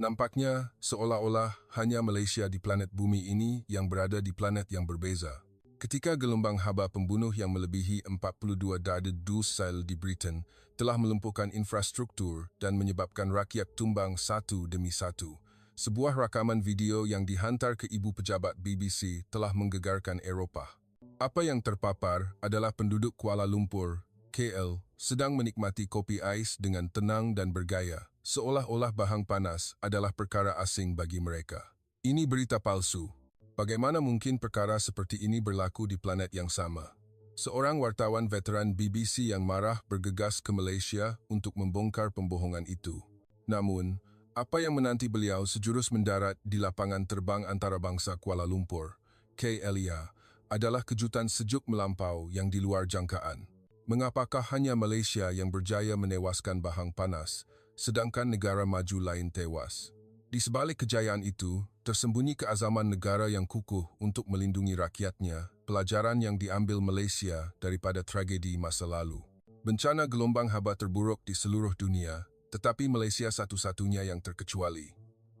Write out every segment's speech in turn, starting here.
Nampaknya seolah-olah hanya Malaysia di planet bumi ini yang berada di planet yang berbeza. Ketika gelombang haba pembunuh yang melebihi 42 darah dus sel di Britain telah melumpuhkan infrastruktur dan menyebabkan rakyat tumbang satu demi satu, sebuah rakaman video yang dihantar ke ibu pejabat BBC telah menggegarkan Eropah. Apa yang terpapar adalah penduduk Kuala Lumpur, KL, sedang menikmati kopi ais dengan tenang dan bergaya seolah-olah bahang panas adalah perkara asing bagi mereka. Ini berita palsu. Bagaimana mungkin perkara seperti ini berlaku di planet yang sama? Seorang wartawan veteran BBC yang marah bergegas ke Malaysia untuk membongkar pembohongan itu. Namun, apa yang menanti beliau sejurus mendarat di lapangan terbang antarabangsa Kuala Lumpur, KLIA, adalah kejutan sejuk melampau yang di luar jangkaan. Mengapakah hanya Malaysia yang berjaya menewaskan bahang panas, sedangkan negara maju lain tewas. Di sebalik kejayaan itu, tersembunyi keazaman negara yang kukuh untuk melindungi rakyatnya, pelajaran yang diambil Malaysia daripada tragedi masa lalu. Bencana gelombang haba terburuk di seluruh dunia, tetapi Malaysia satu-satunya yang terkecuali.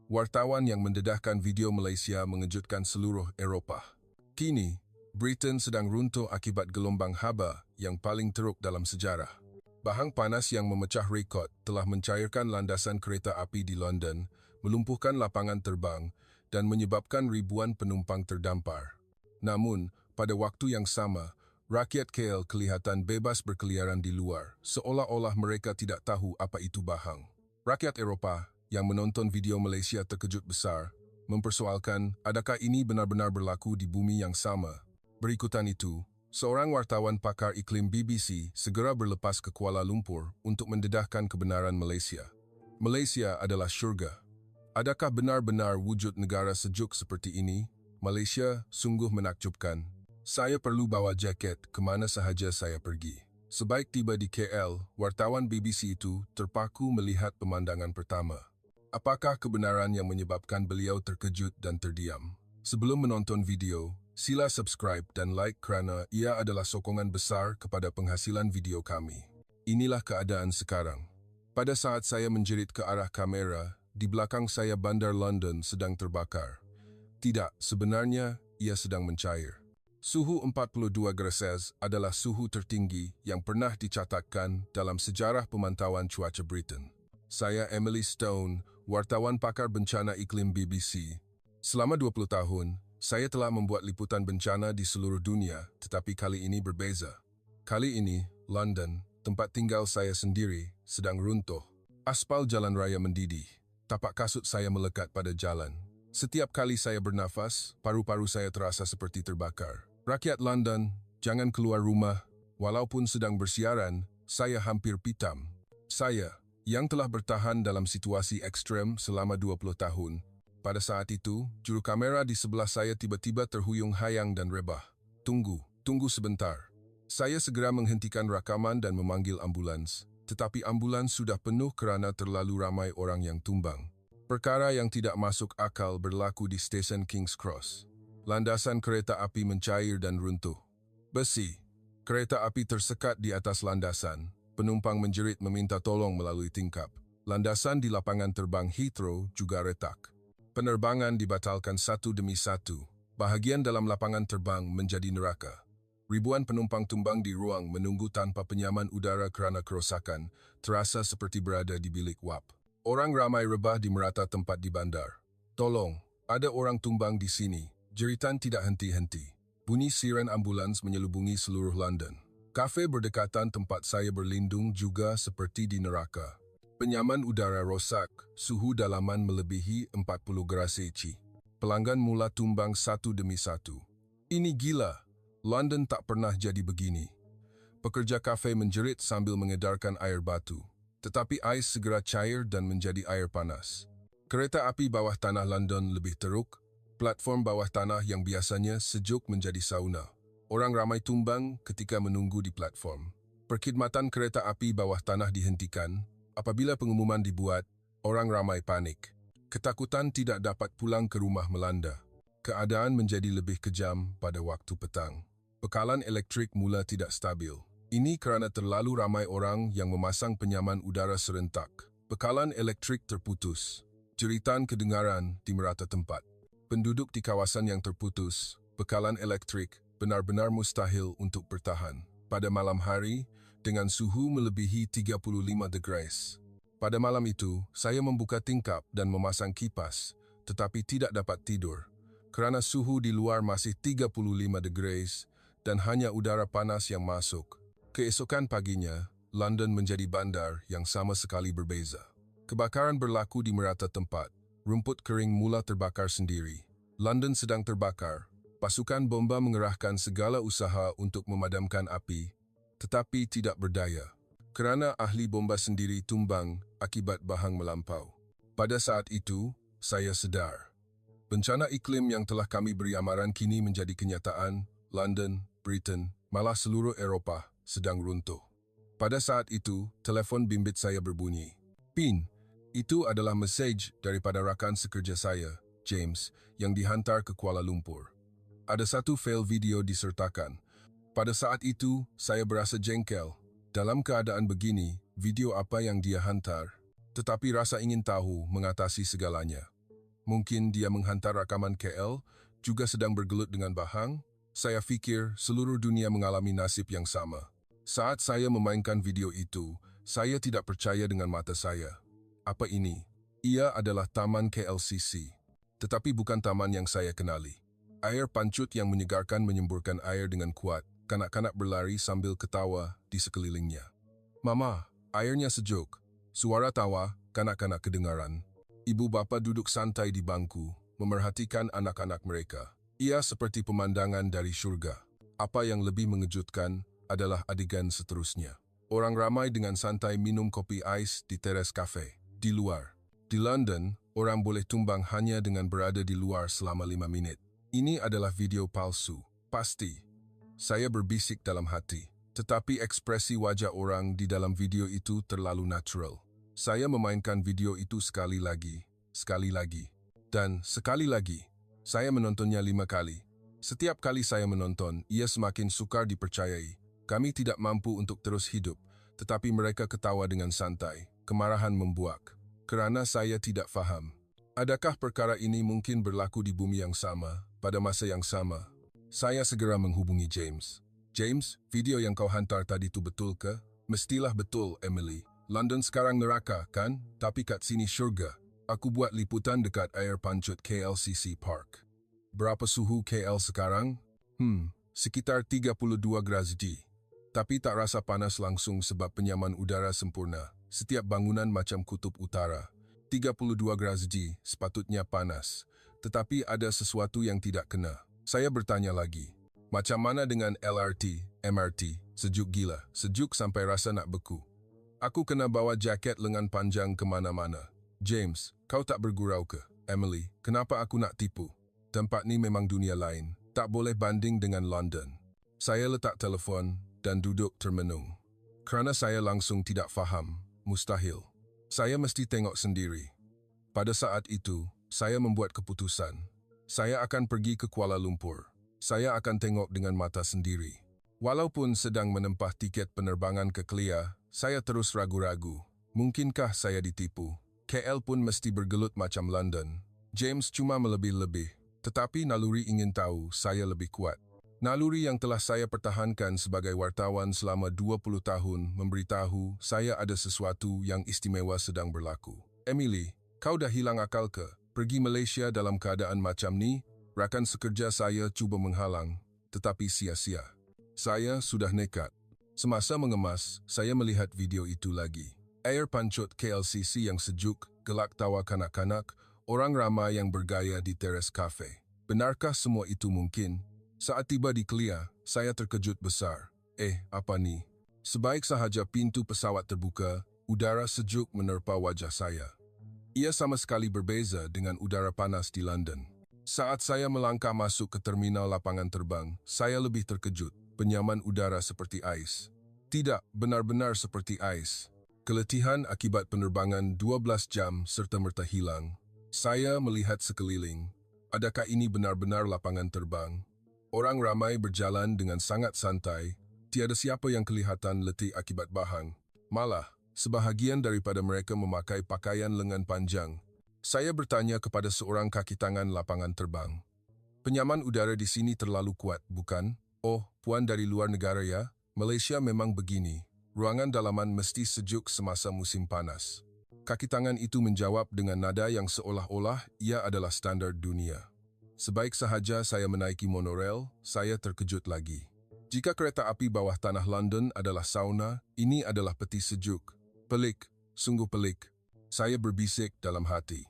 Wartawan yang mendedahkan video Malaysia mengejutkan seluruh Eropah. Kini, Britain sedang runtuh akibat gelombang haba yang paling teruk dalam sejarah. Bahang panas yang memecah rekod telah mencairkan landasan kereta api di London, melumpuhkan lapangan terbang dan menyebabkan ribuan penumpang terdampar. Namun, pada waktu yang sama, rakyat KL kelihatan bebas berkeliaran di luar, seolah-olah mereka tidak tahu apa itu bahang. Rakyat Eropah yang menonton video Malaysia terkejut besar, mempersoalkan adakah ini benar-benar berlaku di bumi yang sama. Berikutan itu, Seorang wartawan pakar iklim BBC segera berlepas ke Kuala Lumpur untuk mendedahkan kebenaran Malaysia. Malaysia adalah syurga. Adakah benar-benar wujud negara sejuk seperti ini? Malaysia sungguh menakjubkan. Saya perlu bawa jaket ke mana sahaja saya pergi. Sebaik tiba di KL, wartawan BBC itu terpaku melihat pemandangan pertama. Apakah kebenaran yang menyebabkan beliau terkejut dan terdiam? Sebelum menonton video, Sila subscribe dan like kerana ia adalah sokongan besar kepada penghasilan video kami. Inilah keadaan sekarang. Pada saat saya menjerit ke arah kamera, di belakang saya bandar London sedang terbakar. Tidak, sebenarnya ia sedang mencair. Suhu 42 Celsius adalah suhu tertinggi yang pernah dicatatkan dalam sejarah pemantauan cuaca Britain. Saya Emily Stone, wartawan pakar bencana iklim BBC. Selama 20 tahun, saya telah membuat liputan bencana di seluruh dunia, tetapi kali ini berbeza. Kali ini, London, tempat tinggal saya sendiri, sedang runtuh. Aspal jalan raya mendidih. Tapak kasut saya melekat pada jalan. Setiap kali saya bernafas, paru-paru saya terasa seperti terbakar. Rakyat London, jangan keluar rumah. Walaupun sedang bersiaran, saya hampir pitam. Saya, yang telah bertahan dalam situasi ekstrem selama 20 tahun, pada saat itu, juru kamera di sebelah saya tiba-tiba terhuyung hayang dan rebah. Tunggu, tunggu sebentar. Saya segera menghentikan rakaman dan memanggil ambulans. Tetapi ambulans sudah penuh kerana terlalu ramai orang yang tumbang. Perkara yang tidak masuk akal berlaku di stesen King's Cross. Landasan kereta api mencair dan runtuh. Besi. Kereta api tersekat di atas landasan. Penumpang menjerit meminta tolong melalui tingkap. Landasan di lapangan terbang Heathrow juga retak. Penerbangan dibatalkan satu demi satu. Bahagian dalam lapangan terbang menjadi neraka. Ribuan penumpang tumbang di ruang menunggu tanpa penyaman udara kerana kerosakan, terasa seperti berada di bilik wap. Orang ramai rebah di merata tempat di bandar. Tolong, ada orang tumbang di sini. Jeritan tidak henti-henti. Bunyi siren ambulans menyelubungi seluruh London. Kafe berdekatan tempat saya berlindung juga seperti di neraka. Penyaman udara rosak, suhu dalaman melebihi 40 grad Celsius. Pelanggan mula tumbang satu demi satu. Ini gila. London tak pernah jadi begini. Pekerja kafe menjerit sambil mengedarkan air batu. Tetapi ais segera cair dan menjadi air panas. Kereta api bawah tanah London lebih teruk. Platform bawah tanah yang biasanya sejuk menjadi sauna. Orang ramai tumbang ketika menunggu di platform. Perkhidmatan kereta api bawah tanah dihentikan Apabila pengumuman dibuat, orang ramai panik. Ketakutan tidak dapat pulang ke rumah melanda. Keadaan menjadi lebih kejam pada waktu petang. Bekalan elektrik mula tidak stabil. Ini kerana terlalu ramai orang yang memasang penyaman udara serentak. Bekalan elektrik terputus. Jeritan kedengaran di merata tempat. Penduduk di kawasan yang terputus, bekalan elektrik benar-benar mustahil untuk bertahan. Pada malam hari, dengan suhu melebihi 35 degrees. Pada malam itu, saya membuka tingkap dan memasang kipas, tetapi tidak dapat tidur. Kerana suhu di luar masih 35 degrees dan hanya udara panas yang masuk. Keesokan paginya, London menjadi bandar yang sama sekali berbeza. Kebakaran berlaku di merata tempat. Rumput kering mula terbakar sendiri. London sedang terbakar. Pasukan bomba mengerahkan segala usaha untuk memadamkan api, tetapi tidak berdaya. Kerana ahli bomba sendiri tumbang akibat bahang melampau. Pada saat itu, saya sedar. Bencana iklim yang telah kami beri amaran kini menjadi kenyataan, London, Britain, malah seluruh Eropah sedang runtuh. Pada saat itu, telefon bimbit saya berbunyi. Pin, itu adalah mesej daripada rakan sekerja saya, James, yang dihantar ke Kuala Lumpur. Ada satu fail video disertakan. Pada saat itu, saya berasa jengkel. Dalam keadaan begini, video apa yang dia hantar? Tetapi rasa ingin tahu mengatasi segalanya. Mungkin dia menghantar rakaman KL, juga sedang bergelut dengan bahang? Saya fikir seluruh dunia mengalami nasib yang sama. Saat saya memainkan video itu, saya tidak percaya dengan mata saya. Apa ini? Ia adalah Taman KLCC. Tetapi bukan taman yang saya kenali. Air pancut yang menyegarkan menyemburkan air dengan kuat. Kanak-kanak berlari sambil ketawa di sekelilingnya. Mama, airnya sejuk. Suara tawa, kanak-kanak kedengaran. Ibu bapa duduk santai di bangku, memerhatikan anak-anak mereka. Ia seperti pemandangan dari syurga. Apa yang lebih mengejutkan adalah adegan seterusnya. Orang ramai dengan santai minum kopi ais di teres kafe di luar. Di London, orang boleh tumbang hanya dengan berada di luar selama lima minit. Ini adalah video palsu. Pasti. Saya berbisik dalam hati. Tetapi ekspresi wajah orang di dalam video itu terlalu natural. Saya memainkan video itu sekali lagi, sekali lagi, dan sekali lagi. Saya menontonnya lima kali. Setiap kali saya menonton, ia semakin sukar dipercayai. Kami tidak mampu untuk terus hidup, tetapi mereka ketawa dengan santai kemarahan membuak. Kerana saya tidak faham. Adakah perkara ini mungkin berlaku di bumi yang sama, pada masa yang sama? Saya segera menghubungi James. James, video yang kau hantar tadi itu betul ke? Mestilah betul, Emily. London sekarang neraka, kan? Tapi kat sini syurga. Aku buat liputan dekat air pancut KLCC Park. Berapa suhu KL sekarang? Hmm, sekitar 32 Gradi. Tapi tak rasa panas langsung sebab penyaman udara sempurna. Setiap bangunan macam kutub utara. 32 Gradi sepatutnya panas. Tetapi ada sesuatu yang tidak kena. Saya bertanya lagi. Macam mana dengan LRT, MRT? Sejuk gila. Sejuk sampai rasa nak beku. Aku kena bawa jaket lengan panjang ke mana-mana. James, kau tak bergurau ke? Emily, kenapa aku nak tipu? Tempat ni memang dunia lain. Tak boleh banding dengan London. Saya letak telefon dan duduk termenung. Kerana saya langsung tidak faham mustahil. Saya mesti tengok sendiri. Pada saat itu, saya membuat keputusan. Saya akan pergi ke Kuala Lumpur. Saya akan tengok dengan mata sendiri. Walaupun sedang menempah tiket penerbangan ke Kelia, saya terus ragu-ragu. Mungkinkah saya ditipu? KL pun mesti bergelut macam London. James cuma melebih-lebih. Tetapi naluri ingin tahu saya lebih kuat. Naluri yang telah saya pertahankan sebagai wartawan selama 20 tahun memberitahu saya ada sesuatu yang istimewa sedang berlaku. Emily, kau dah hilang akal ke? Pergi Malaysia dalam keadaan macam ni? Rakan sekerja saya cuba menghalang, tetapi sia-sia. Saya sudah nekat. Semasa mengemas, saya melihat video itu lagi. Air pancut KLCC yang sejuk, gelak tawa kanak-kanak, orang ramai yang bergaya di teres kafe. Benarkah semua itu mungkin? Saat tiba di Kelia, saya terkejut besar. Eh, apa ni? Sebaik sahaja pintu pesawat terbuka, udara sejuk menerpa wajah saya. Ia sama sekali berbeza dengan udara panas di London. Saat saya melangkah masuk ke terminal lapangan terbang, saya lebih terkejut. Penyaman udara seperti ais. Tidak, benar-benar seperti ais. Keletihan akibat penerbangan 12 jam serta merta hilang. Saya melihat sekeliling. Adakah ini benar-benar lapangan terbang? Orang ramai berjalan dengan sangat santai, tiada siapa yang kelihatan letih akibat bahang. Malah, sebahagian daripada mereka memakai pakaian lengan panjang. Saya bertanya kepada seorang kaki tangan lapangan terbang. Penyaman udara di sini terlalu kuat, bukan? Oh, puan dari luar negara ya? Malaysia memang begini. Ruangan dalaman mesti sejuk semasa musim panas. Kaki tangan itu menjawab dengan nada yang seolah-olah ia adalah standar dunia. Sebaik sahaja saya menaiki monorail, saya terkejut lagi. Jika kereta api bawah tanah London adalah sauna, ini adalah peti sejuk. Pelik, sungguh pelik. Saya berbisik dalam hati.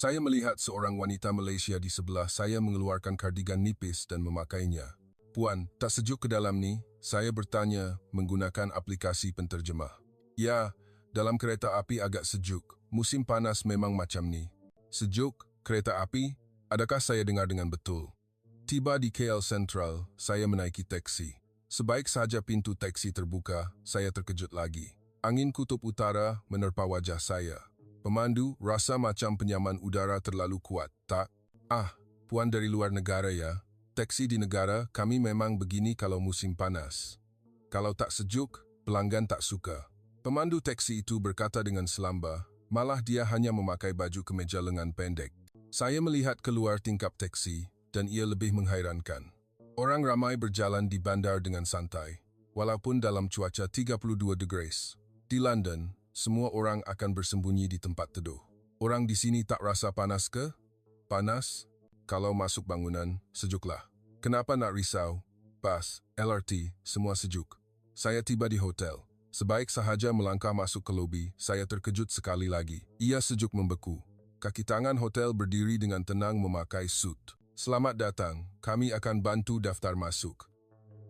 Saya melihat seorang wanita Malaysia di sebelah saya mengeluarkan kardigan nipis dan memakainya. Puan, tak sejuk ke dalam ni? Saya bertanya menggunakan aplikasi penterjemah. Ya, dalam kereta api agak sejuk. Musim panas memang macam ni. Sejuk? Kereta api? Adakah saya dengar dengan betul? Tiba di KL Central, saya menaiki teksi. Sebaik saja pintu teksi terbuka, saya terkejut lagi. Angin kutub utara menerpa wajah saya. Pemandu rasa macam penyaman udara terlalu kuat, tak? Ah, puan dari luar negara ya. Teksi di negara kami memang begini kalau musim panas. Kalau tak sejuk, pelanggan tak suka. Pemandu teksi itu berkata dengan selamba, malah dia hanya memakai baju kemeja lengan pendek. Saya melihat keluar tingkap teksi dan ia lebih menghairankan. Orang ramai berjalan di bandar dengan santai, walaupun dalam cuaca 32 degrees. Di London, semua orang akan bersembunyi di tempat teduh. Orang di sini tak rasa panas ke? Panas? Kalau masuk bangunan, sejuklah. Kenapa nak risau? Pas, LRT, semua sejuk. Saya tiba di hotel. Sebaik sahaja melangkah masuk ke lobi, saya terkejut sekali lagi. Ia sejuk membeku. Kaki tangan hotel berdiri dengan tenang memakai suit. Selamat datang, kami akan bantu daftar masuk.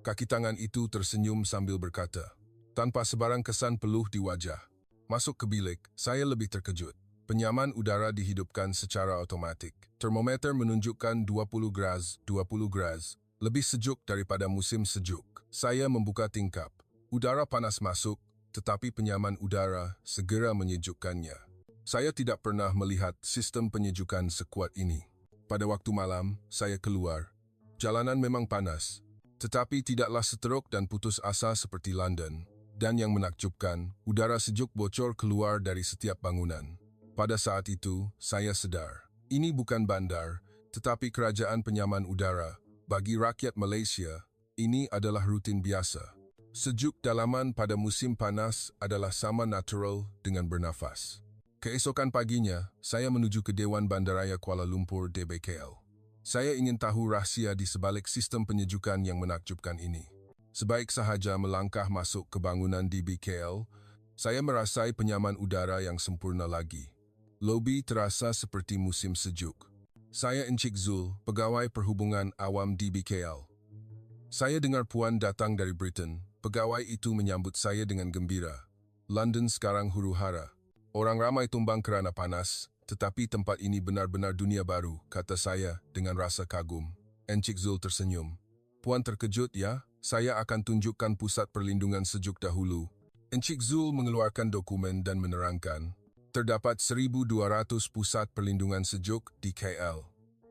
Kaki tangan itu tersenyum sambil berkata, tanpa sebarang kesan peluh di wajah. Masuk ke bilik, saya lebih terkejut. Penyaman udara dihidupkan secara otomatik. Termometer menunjukkan 20 graz, 20 graz. Lebih sejuk daripada musim sejuk. Saya membuka tingkap. Udara panas masuk, tetapi penyaman udara segera menyejukkannya. Saya tidak pernah melihat sistem penyejukan sekuat ini. Pada waktu malam, saya keluar. Jalanan memang panas, tetapi tidaklah seteruk dan putus asa seperti London dan yang menakjubkan, udara sejuk bocor keluar dari setiap bangunan. Pada saat itu, saya sedar. Ini bukan bandar, tetapi kerajaan penyaman udara. Bagi rakyat Malaysia, ini adalah rutin biasa. Sejuk dalaman pada musim panas adalah sama natural dengan bernafas. Keesokan paginya, saya menuju ke Dewan Bandaraya Kuala Lumpur DBKL. Saya ingin tahu rahsia di sebalik sistem penyejukan yang menakjubkan ini. Sebaik sahaja melangkah masuk ke bangunan di BKL, saya merasai penyaman udara yang sempurna lagi. Lobi terasa seperti musim sejuk. Saya Encik Zul, pegawai perhubungan awam di BKL. Saya dengar puan datang dari Britain. Pegawai itu menyambut saya dengan gembira. London sekarang huru-hara. Orang ramai tumbang kerana panas, tetapi tempat ini benar-benar dunia baru, kata saya dengan rasa kagum. Encik Zul tersenyum. Puan terkejut ya? Saya akan tunjukkan pusat perlindungan sejuk dahulu. Encik Zul mengeluarkan dokumen dan menerangkan, terdapat 1,200 pusat perlindungan sejuk di KL.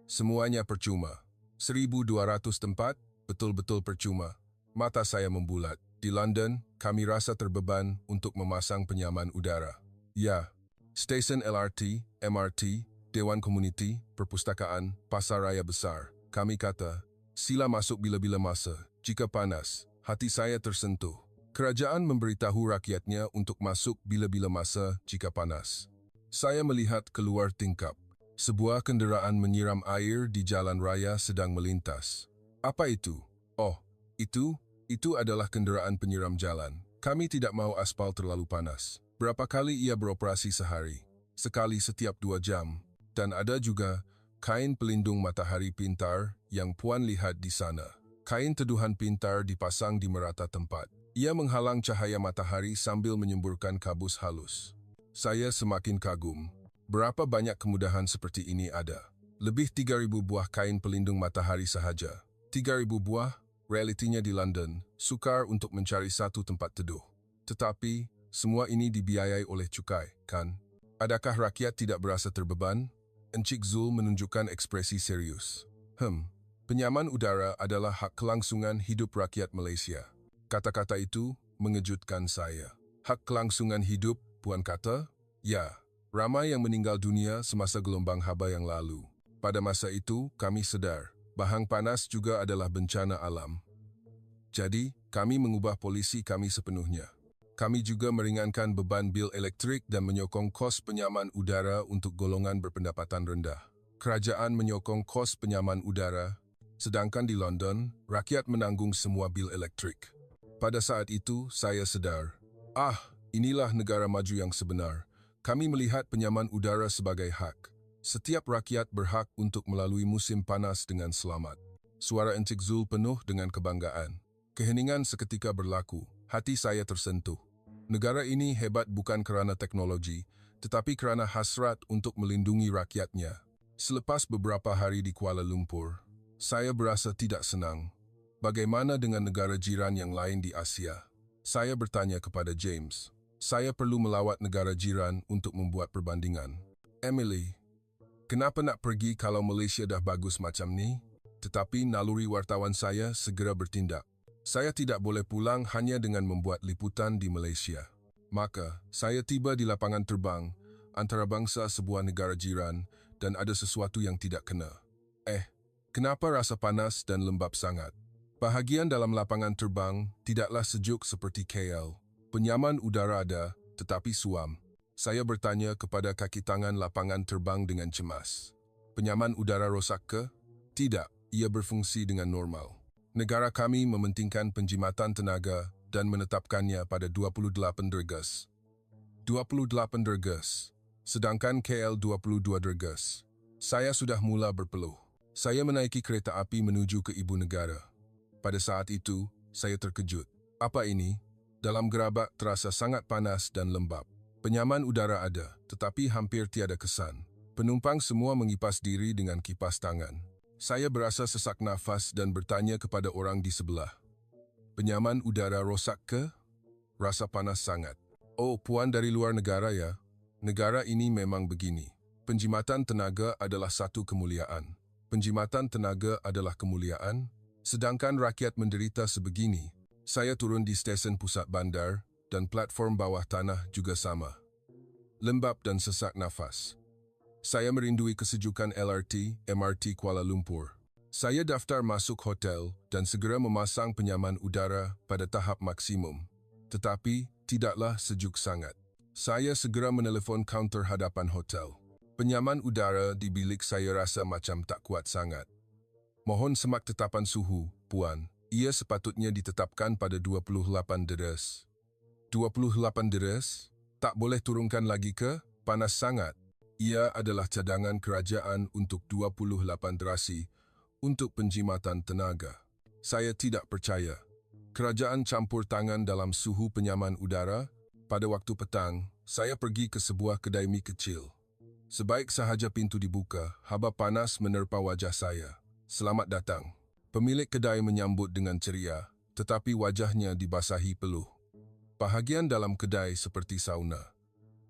Semuanya percuma. 1,200 tempat, betul-betul percuma. Mata saya membulat. Di London, kami rasa terbeban untuk memasang penyaman udara. Ya, stesen LRT, MRT, Dewan Komuniti, Perpustakaan, Pasar Raya Besar. Kami kata, sila masuk bila-bila masa. Jika panas, hati saya tersentuh. Kerajaan memberitahu rakyatnya untuk masuk bila-bila masa jika panas. Saya melihat keluar tingkap. Sebuah kenderaan menyiram air di jalan raya sedang melintas. Apa itu? Oh, itu, itu adalah kenderaan penyiram jalan. Kami tidak mau aspal terlalu panas. Berapa kali ia beroperasi sehari? Sekali setiap dua jam. Dan ada juga kain pelindung matahari pintar yang puan lihat di sana. Kain teduhan pintar dipasang di merata tempat. Ia menghalang cahaya matahari sambil menyemburkan kabus halus. Saya semakin kagum. Berapa banyak kemudahan seperti ini ada? Lebih 3,000 buah kain pelindung matahari sahaja. 3,000 buah, realitinya di London, sukar untuk mencari satu tempat teduh. Tetapi, semua ini dibiayai oleh cukai, kan? Adakah rakyat tidak berasa terbeban? Encik Zul menunjukkan ekspresi serius. Hmm, Penyaman udara adalah hak kelangsungan hidup rakyat Malaysia. Kata-kata itu mengejutkan saya. Hak kelangsungan hidup, Puan kata? Ya, Ramai yang meninggal dunia semasa gelombang haba yang lalu. Pada masa itu, kami sedar bahang panas juga adalah bencana alam. Jadi, kami mengubah polisi kami sepenuhnya. Kami juga meringankan beban bil elektrik dan menyokong kos penyaman udara untuk golongan berpendapatan rendah. Kerajaan menyokong kos penyaman udara, sedangkan di London, rakyat menanggung semua bil elektrik. Pada saat itu, saya sedar, ah, inilah negara maju yang sebenar. Kami melihat penyaman udara sebagai hak. Setiap rakyat berhak untuk melalui musim panas dengan selamat. Suara Encik Zul penuh dengan kebanggaan. Keheningan seketika berlaku. Hati saya tersentuh. Negara ini hebat bukan kerana teknologi, tetapi kerana hasrat untuk melindungi rakyatnya. Selepas beberapa hari di Kuala Lumpur, saya berasa tidak senang. Bagaimana dengan negara jiran yang lain di Asia? Saya bertanya kepada James. Saya perlu melawat negara jiran untuk membuat perbandingan. Emily, kenapa nak pergi kalau Malaysia dah bagus macam ni? Tetapi naluri wartawan saya segera bertindak. Saya tidak boleh pulang hanya dengan membuat liputan di Malaysia. Maka, saya tiba di lapangan terbang antarabangsa sebuah negara jiran dan ada sesuatu yang tidak kena. Eh, kenapa rasa panas dan lembab sangat? Bahagian dalam lapangan terbang tidaklah sejuk seperti KL. Penyaman udara ada, tetapi suam. Saya bertanya kepada kaki tangan lapangan terbang dengan cemas. Penyaman udara rosak ke? Tidak, ia berfungsi dengan normal. Negara kami mementingkan penjimatan tenaga dan menetapkannya pada 28 dergas. 28 dergas, sedangkan KL 22 dergas. Saya sudah mula berpeluh. Saya menaiki kereta api menuju ke ibu negara. Pada saat itu, saya terkejut. Apa ini? Dalam gerabak terasa sangat panas dan lembab. Penyaman udara ada, tetapi hampir tiada kesan. Penumpang semua mengipas diri dengan kipas tangan. Saya berasa sesak nafas dan bertanya kepada orang di sebelah. Penyaman udara rosak ke? Rasa panas sangat. Oh, puan dari luar negara ya? Negara ini memang begini. Penjimatan tenaga adalah satu kemuliaan. Penjimatan tenaga adalah kemuliaan, sedangkan rakyat menderita sebegini, saya turun di stesen pusat bandar dan platform bawah tanah juga sama. Lembab dan sesak nafas. Saya merindui kesejukan LRT, MRT Kuala Lumpur. Saya daftar masuk hotel dan segera memasang penyaman udara pada tahap maksimum. Tetapi, tidaklah sejuk sangat. Saya segera menelefon kaunter hadapan hotel. Penyaman udara di bilik saya rasa macam tak kuat sangat. Mohon semak tetapan suhu, Puan, ia sepatutnya ditetapkan pada 28 deras. 28 deras? Tak boleh turunkan lagi ke? Panas sangat. Ia adalah cadangan kerajaan untuk 28 derasi untuk penjimatan tenaga. Saya tidak percaya. Kerajaan campur tangan dalam suhu penyaman udara. Pada waktu petang, saya pergi ke sebuah kedai mi kecil. Sebaik sahaja pintu dibuka, haba panas menerpa wajah saya. Selamat datang. Pemilik kedai menyambut dengan ceria, tetapi wajahnya dibasahi peluh. Bahagian dalam kedai seperti sauna.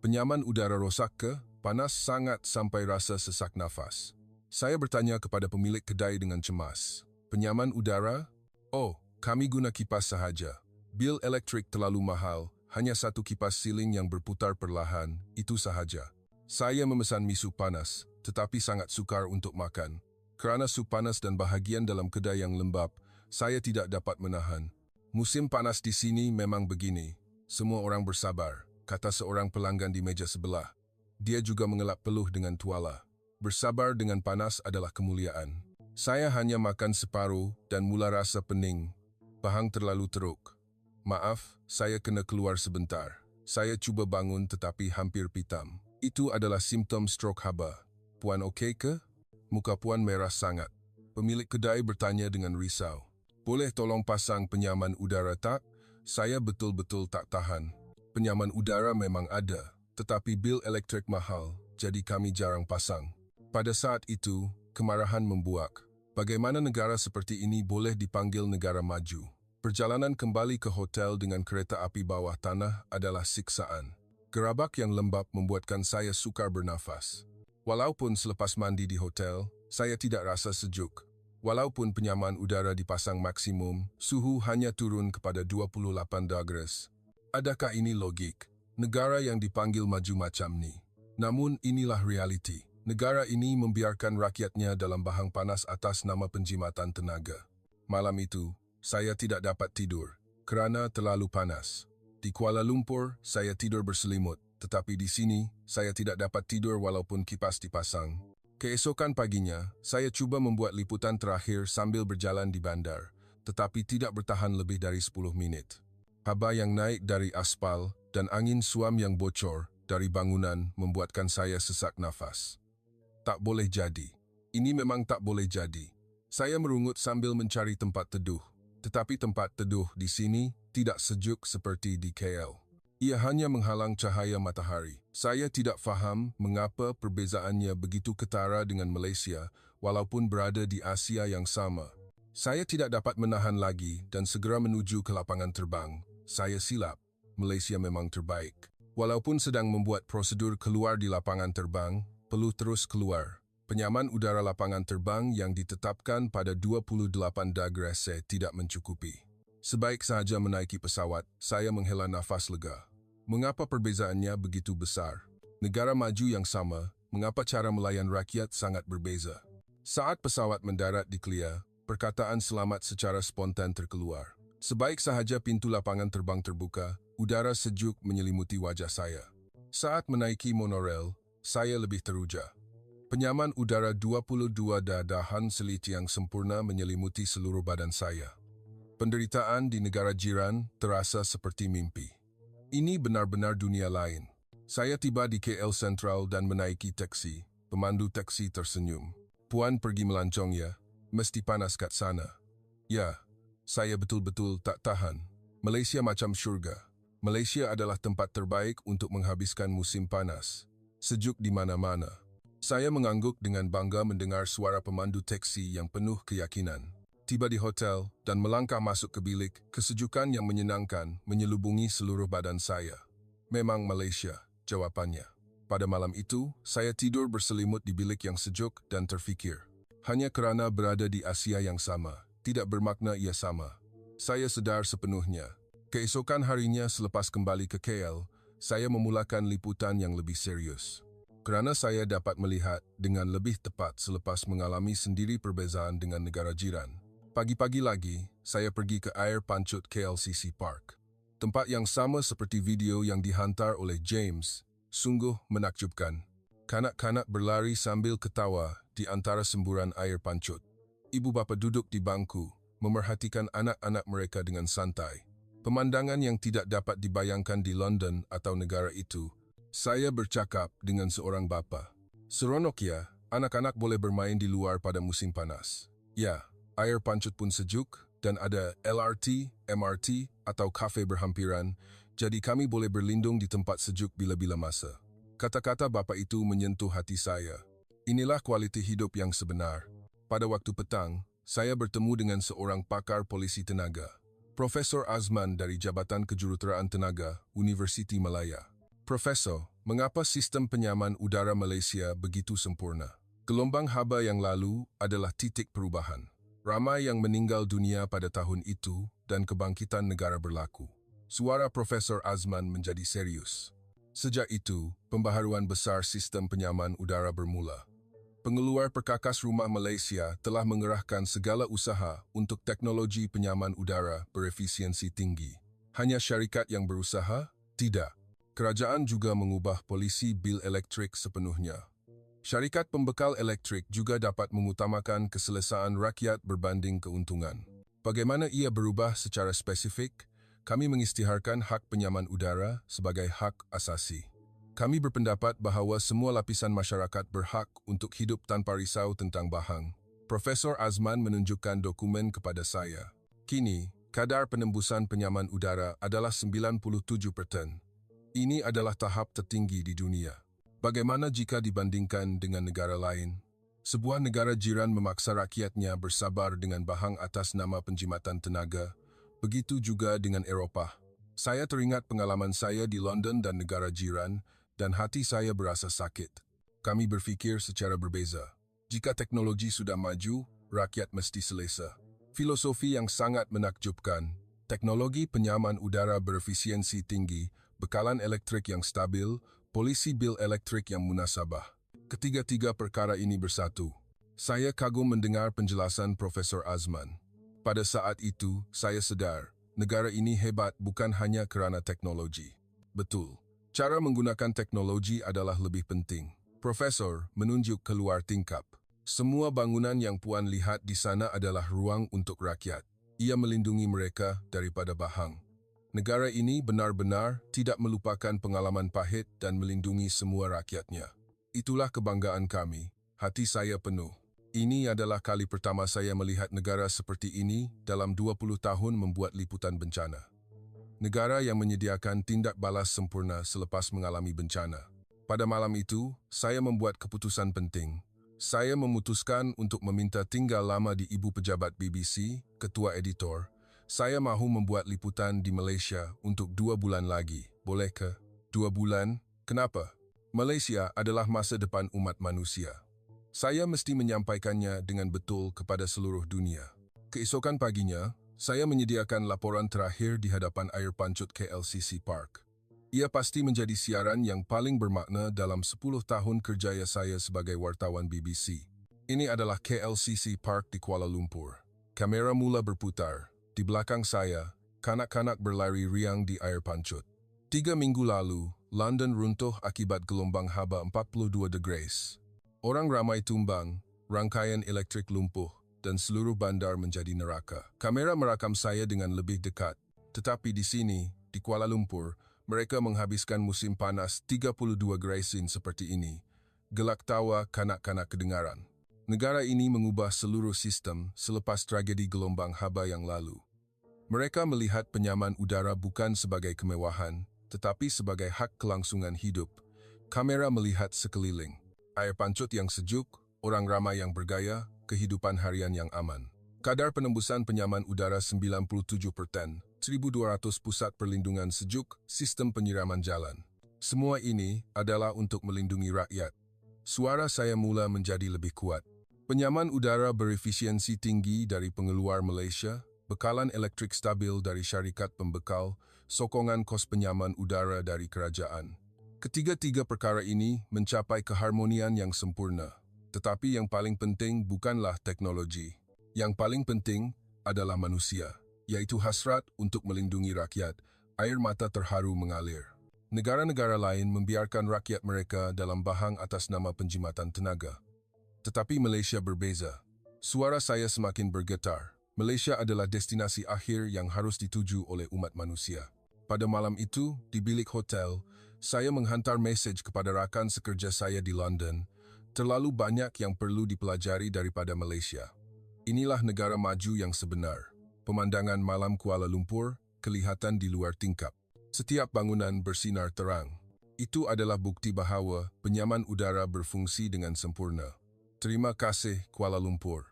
Penyaman udara rosak ke? Panas sangat sampai rasa sesak nafas. Saya bertanya kepada pemilik kedai dengan cemas. Penyaman udara? Oh, kami guna kipas sahaja. Bil elektrik terlalu mahal, hanya satu kipas siling yang berputar perlahan, itu sahaja. Saya memesan misu panas, tetapi sangat sukar untuk makan. Kerana sup panas dan bahagian dalam kedai yang lembab, saya tidak dapat menahan. Musim panas di sini memang begini. Semua orang bersabar, kata seorang pelanggan di meja sebelah. Dia juga mengelap peluh dengan tuala. Bersabar dengan panas adalah kemuliaan. Saya hanya makan separuh dan mula rasa pening. Bahang terlalu teruk. Maaf, saya kena keluar sebentar. Saya cuba bangun tetapi hampir pitam. Itu adalah simptom stroke haba. Puan okey ke? Muka Puan merah sangat. Pemilik kedai bertanya dengan risau. Boleh tolong pasang penyaman udara tak? Saya betul-betul tak tahan. Penyaman udara memang ada, tetapi bil elektrik mahal, jadi kami jarang pasang. Pada saat itu, kemarahan membuak. Bagaimana negara seperti ini boleh dipanggil negara maju? Perjalanan kembali ke hotel dengan kereta api bawah tanah adalah siksaan. Gerabak yang lembab membuatkan saya sukar bernafas. Walaupun selepas mandi di hotel, saya tidak rasa sejuk. Walaupun penyaman udara dipasang maksimum, suhu hanya turun kepada 28 degrees. Adakah ini logik? Negara yang dipanggil maju macam ni. Namun inilah realiti. Negara ini membiarkan rakyatnya dalam bahang panas atas nama penjimatan tenaga. Malam itu, saya tidak dapat tidur kerana terlalu panas. Di Kuala Lumpur, saya tidur berselimut. Tetapi di sini, saya tidak dapat tidur walaupun kipas dipasang. Keesokan paginya, saya cuba membuat liputan terakhir sambil berjalan di bandar, tetapi tidak bertahan lebih dari 10 minit. Haba yang naik dari aspal dan angin suam yang bocor dari bangunan membuatkan saya sesak nafas tak boleh jadi. Ini memang tak boleh jadi. Saya merungut sambil mencari tempat teduh. Tetapi tempat teduh di sini tidak sejuk seperti di KL. Ia hanya menghalang cahaya matahari. Saya tidak faham mengapa perbezaannya begitu ketara dengan Malaysia walaupun berada di Asia yang sama. Saya tidak dapat menahan lagi dan segera menuju ke lapangan terbang. Saya silap. Malaysia memang terbaik. Walaupun sedang membuat prosedur keluar di lapangan terbang, perlu terus keluar. Penyaman udara lapangan terbang yang ditetapkan pada 28 Dagrese tidak mencukupi. Sebaik sahaja menaiki pesawat, saya menghela nafas lega. Mengapa perbezaannya begitu besar? Negara maju yang sama, mengapa cara melayan rakyat sangat berbeza? Saat pesawat mendarat di Klia, perkataan selamat secara spontan terkeluar. Sebaik sahaja pintu lapangan terbang terbuka, udara sejuk menyelimuti wajah saya. Saat menaiki monorail, saya lebih teruja. Penyaman udara 22 dadahan seliti yang sempurna menyelimuti seluruh badan saya. Penderitaan di negara jiran terasa seperti mimpi. Ini benar-benar dunia lain. Saya tiba di KL Central dan menaiki teksi. Pemandu teksi tersenyum. Puan pergi melancong ya, mesti panas kat sana. Ya, saya betul-betul tak tahan. Malaysia macam syurga. Malaysia adalah tempat terbaik untuk menghabiskan musim panas sejuk di mana-mana. Saya mengangguk dengan bangga mendengar suara pemandu teksi yang penuh keyakinan. Tiba di hotel dan melangkah masuk ke bilik, kesejukan yang menyenangkan menyelubungi seluruh badan saya. Memang Malaysia, jawapannya. Pada malam itu, saya tidur berselimut di bilik yang sejuk dan terfikir. Hanya kerana berada di Asia yang sama, tidak bermakna ia sama. Saya sedar sepenuhnya. Keesokan harinya selepas kembali ke KL, saya memulakan liputan yang lebih serius. Kerana saya dapat melihat dengan lebih tepat selepas mengalami sendiri perbezaan dengan negara jiran. Pagi-pagi lagi, saya pergi ke air pancut KLCC Park. Tempat yang sama seperti video yang dihantar oleh James, sungguh menakjubkan. Kanak-kanak berlari sambil ketawa di antara semburan air pancut. Ibu bapa duduk di bangku, memerhatikan anak-anak mereka dengan santai. Pemandangan yang tidak dapat dibayangkan di London atau negara itu, saya bercakap dengan seorang bapa. Seronok ya, anak-anak boleh bermain di luar pada musim panas. Ya, air pancut pun sejuk dan ada LRT, MRT atau kafe berhampiran, jadi kami boleh berlindung di tempat sejuk bila-bila masa. Kata-kata bapa itu menyentuh hati saya. Inilah kualiti hidup yang sebenar. Pada waktu petang, saya bertemu dengan seorang pakar polisi tenaga. Profesor Azman dari Jabatan Kejuruteraan Tenaga, Universiti Malaya. Profesor, mengapa sistem penyaman udara Malaysia begitu sempurna? Gelombang haba yang lalu adalah titik perubahan. Ramai yang meninggal dunia pada tahun itu dan kebangkitan negara berlaku. Suara Profesor Azman menjadi serius. Sejak itu, pembaharuan besar sistem penyaman udara bermula. Pengeluar Perkakas Rumah Malaysia telah mengerahkan segala usaha untuk teknologi penyaman udara berefisiensi tinggi. Hanya syarikat yang berusaha? Tidak. Kerajaan juga mengubah polisi bil elektrik sepenuhnya. Syarikat pembekal elektrik juga dapat mengutamakan keselesaan rakyat berbanding keuntungan. Bagaimana ia berubah secara spesifik? Kami mengistiharkan hak penyaman udara sebagai hak asasi. Kami berpendapat bahawa semua lapisan masyarakat berhak untuk hidup tanpa risau tentang bahang. Profesor Azman menunjukkan dokumen kepada saya. Kini, kadar penembusan penyaman udara adalah 97%. Ini adalah tahap tertinggi di dunia. Bagaimana jika dibandingkan dengan negara lain? Sebuah negara jiran memaksa rakyatnya bersabar dengan bahang atas nama penjimatan tenaga. Begitu juga dengan Eropah. Saya teringat pengalaman saya di London dan negara jiran dan hati saya berasa sakit. Kami berfikir secara berbeza. Jika teknologi sudah maju, rakyat mesti selesa. Filosofi yang sangat menakjubkan, teknologi penyaman udara berefisiensi tinggi, bekalan elektrik yang stabil, polisi bil elektrik yang munasabah. Ketiga-tiga perkara ini bersatu. Saya kagum mendengar penjelasan Profesor Azman. Pada saat itu, saya sedar negara ini hebat bukan hanya kerana teknologi. Betul, cara menggunakan teknologi adalah lebih penting. Profesor menunjuk keluar tingkap. Semua bangunan yang Puan lihat di sana adalah ruang untuk rakyat. Ia melindungi mereka daripada bahang. Negara ini benar-benar tidak melupakan pengalaman pahit dan melindungi semua rakyatnya. Itulah kebanggaan kami. Hati saya penuh. Ini adalah kali pertama saya melihat negara seperti ini dalam 20 tahun membuat liputan bencana. Negara yang menyediakan tindak balas sempurna selepas mengalami bencana. Pada malam itu, saya membuat keputusan penting. Saya memutuskan untuk meminta tinggal lama di ibu pejabat BBC, ketua editor. Saya mahu membuat liputan di Malaysia untuk dua bulan lagi. Boleh ke? Dua bulan? Kenapa? Malaysia adalah masa depan umat manusia. Saya mesti menyampaikannya dengan betul kepada seluruh dunia. Keesokan paginya, saya menyediakan laporan terakhir di hadapan air pancut KLCC Park. Ia pasti menjadi siaran yang paling bermakna dalam 10 tahun kerjaya saya sebagai wartawan BBC. Ini adalah KLCC Park di Kuala Lumpur. Kamera mula berputar. Di belakang saya, kanak-kanak berlari riang di air pancut. Tiga minggu lalu, London runtuh akibat gelombang haba 42 degrees. Orang ramai tumbang, rangkaian elektrik lumpuh, dan seluruh bandar menjadi neraka. Kamera merakam saya dengan lebih dekat, tetapi di sini, di Kuala Lumpur, mereka menghabiskan musim panas 32 Graysin seperti ini. Gelak tawa kanak-kanak kedengaran. Negara ini mengubah seluruh sistem selepas tragedi gelombang haba yang lalu. Mereka melihat penyaman udara bukan sebagai kemewahan, tetapi sebagai hak kelangsungan hidup, kamera melihat sekeliling. Air pancut yang sejuk, orang ramai yang bergaya, kehidupan harian yang aman. Kadar penembusan penyaman udara 97 perten, 1,200 pusat perlindungan sejuk, sistem penyiraman jalan. Semua ini adalah untuk melindungi rakyat. Suara saya mula menjadi lebih kuat. Penyaman udara berefisiensi tinggi dari pengeluar Malaysia, bekalan elektrik stabil dari syarikat pembekal, sokongan kos penyaman udara dari kerajaan. Ketiga-tiga perkara ini mencapai keharmonian yang sempurna. Tetapi yang paling penting bukanlah teknologi. Yang paling penting adalah manusia, yaitu hasrat untuk melindungi rakyat. Air mata terharu mengalir. Negara-negara lain membiarkan rakyat mereka dalam bahang atas nama penjimatan tenaga. Tetapi Malaysia berbeza. Suara saya semakin bergetar. Malaysia adalah destinasi akhir yang harus dituju oleh umat manusia. Pada malam itu, di bilik hotel, saya menghantar mesej kepada rakan sekerja saya di London. Terlalu banyak yang perlu dipelajari daripada Malaysia. Inilah negara maju yang sebenar. Pemandangan malam Kuala Lumpur kelihatan di luar tingkap. Setiap bangunan bersinar terang. Itu adalah bukti bahawa penyaman udara berfungsi dengan sempurna. Terima kasih Kuala Lumpur.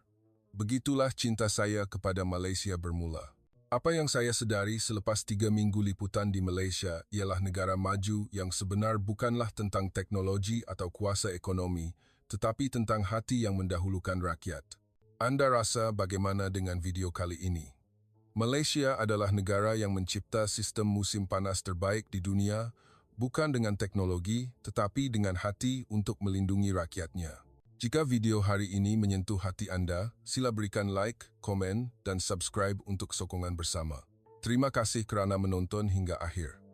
Begitulah cinta saya kepada Malaysia bermula. Apa yang saya sedari selepas tiga minggu liputan di Malaysia ialah negara maju yang sebenar bukanlah tentang teknologi atau kuasa ekonomi, tetapi tentang hati yang mendahulukan rakyat. Anda rasa bagaimana dengan video kali ini? Malaysia adalah negara yang mencipta sistem musim panas terbaik di dunia, bukan dengan teknologi, tetapi dengan hati untuk melindungi rakyatnya. Jika video hari ini menyentuh hati anda, sila berikan like, komen, dan subscribe untuk sokongan bersama. Terima kasih kerana menonton hingga akhir.